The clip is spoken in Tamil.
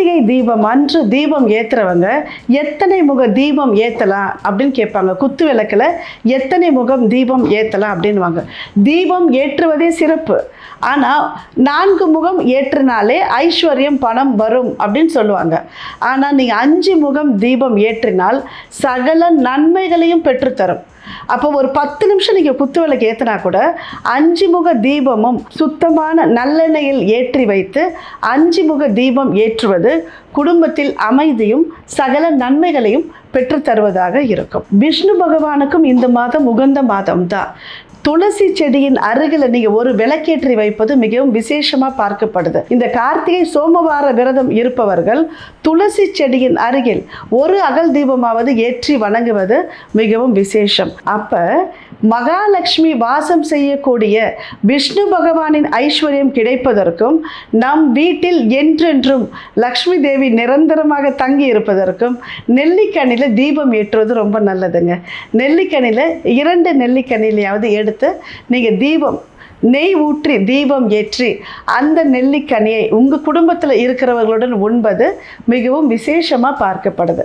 கார்த்திகை தீபம் அன்று தீபம் ஏத்துறவங்க எத்தனை முக தீபம் ஏத்தலாம் அப்படின்னு கேட்பாங்க. குத்து விளக்கில் எத்தனை முகம் தீபம் ஏத்தலாம் அப்படின்னுவாங்க. தீபம் ஏற்றுவதே சிறப்பு. ஆனால் நான்கு முகம் ஏற்றினாலே ஐஸ்வர்யம் பணம் வரும் அப்படின்னு சொல்லுவாங்க. ஆனால் நீங்கள் அஞ்சு முகம் தீபம் ஏற்றினால் சகல நன்மைகளையும் பெற்றுத்தரும். அப்போ ஒரு பத்து நிமிஷம் நீங்கள் குத்து விளக்கு ஏற்றினா கூட அஞ்சு முக தீபமும் சுத்தமான நல்லெண்ணெயில் ஏற்றி வைத்து அஞ்சு முக தீபம் ஏற்றுவது குடும்பத்தில் அமைதியும் சகல நன்மைகளையும் பெற்றுத்தருவதாக இருக்கும். விஷ்ணு பகவானுக்கும் இந்த மாதம் உகந்த மாதம் தான் துளசி செடியின் அருகில் நீங்கள் ஒரு விளக்கேற்றி வைப்பது மிகவும் விசேஷமாக பார்க்கப்படுது. இந்த கார்த்திகை சோமவார விரதம் இருப்பவர்கள் துளசி செடியின் அருகில் ஒரு அகல் தீபமாவது ஏற்றி வணங்குவது மிகவும் விசேஷம். அப்போ மகாலட்சுமி வாசம் செய்யக்கூடிய விஷ்ணு பகவானின் ஐஸ்வர்யம் கிடைப்பதற்கும் நம் வீட்டில் என்றென்றும் லக்ஷ்மி தேவி நிரந்தரமாக தங்கி இருப்பதற்கும் நெல்லிக்கனியில் தீபம் ஏற்றுவது ரொம்ப நல்லதுங்க. நெல்லிக்கனியில் இரண்டு நெல்லிக்கனிலையாவது எடுத்து நீங்கள் தீபம் நெய் ஊற்றி தீபம் ஏற்றி அந்த நெல்லிக்கனியை உங்கள் குடும்பத்தில் இருக்கிறவர்களுடன் உண்பது மிகவும் விசேஷமாக பார்க்கப்படுது.